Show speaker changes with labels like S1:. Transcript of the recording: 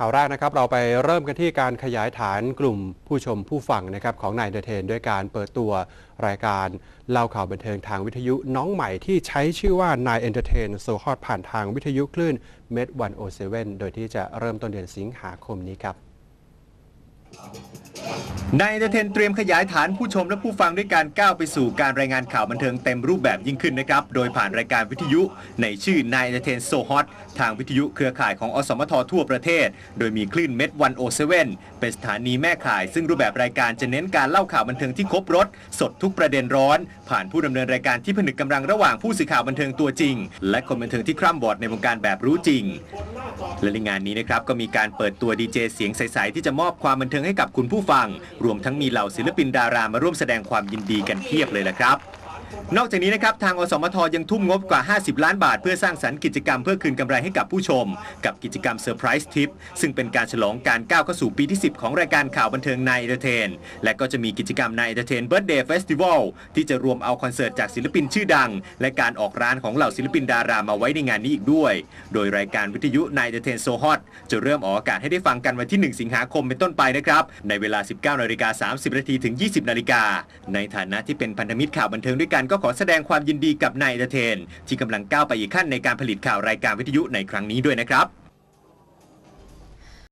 S1: ข่าวแรกนะครับเราไปเริ่มกันที่การขยายฐานกลุ่มผู้ชมผู้ฟังนะครับของนายเดเทน ด้วยการเปิดตัวรายการเล่าข่าวบันเทิงทางวิทยุน้องใหม่ที่ใช้ชื่อว่านายเอนเตอร์เทนโซฮอตผ่านทางวิทยุคลื่นเมดวันโอเซเว่นโดยที่จะเริ่มต้นเดือนสิงหาคมนี้ครับ
S2: นายเอนเตอร์เทนเตรียมขยายฐานผู้ชมและผู้ฟังด้วยการก้าวไปสู่การรายงานข่าวบันเทิงเต็มรูปแบบยิ่งขึ้นนะครับ โดยผ่านรายการวิทยุในชื่อนายเอนเตอร์เทนโซฮอตทางวิทยุเครือข่ายของอสมททั่วประเทศ โดยมีคลื่นเม็ดวันโอเซเว่นเป็นสถานีแม่ข่าย ซึ่งรูปแบบรายการจะเน้นการเล่าข่าวบันเทิงที่ครบรถ สดทุกประเด็นร้อน ผ่านผู้ดำเนินรายการที่ผนึกกำลังระหว่างผู้สื่อข่าวบันเทิงตัวจริง และคนบันเทิงที่คร่ำวอดในวงการแบบรู้จริง และในงานนี้นะครับก็มีการเปิดตัวดีเจเสียงใสๆที่จะมอบความบันเทิงให้กับคุณผู้ฟังรวมทั้งมีเหล่าศิลปินดารามาร่วมแสดงความยินดีกันเพียบเลยละครับ นอกจากนี้นะครับทางอสมทยังทุ่มงบกว่า 50 ล้านบาท เพื่อสร้างสรรค์กิจกรรมเพื่อคืนกำไรให้กับผู้ชม กับกิจกรรมเซอร์ไพรส์ทิปซึ่งเป็นการฉลองการก้าวเข้าสู่ปีที่ 10 ของรายการข่าวบันเทิงในเอเทน และก็จะมีกิจกรรมในเอเทนเบิร์ดเดย์เฟสติวัลที่จะรวมเอาคอนเสิร์ตจากศิลปินชื่อดัง และการออกร้านของเหล่าศิลปินดารามาไว้ในงานนี้อีกด้วย โดยรายการวิทยุในเอเทนโซฮอตจะเริ่มออกอากาศให้ได้ฟังกันวันที่ 1 สิงหาคมเป็นต้นไปนะครับในเวลา 19นาฬิกา30นาทีถึง 20นาฬิกาในฐานะที่เป็นพันธมิตรข่าวบันเทิงด้วยกันก็ขอแสดงความยินดีกับนายเอเทน ที่กำลังก้าวไปอีกขั้นในการผลิตข่าวรายการวิทยุในครั้งนี้ด้วยนะครับ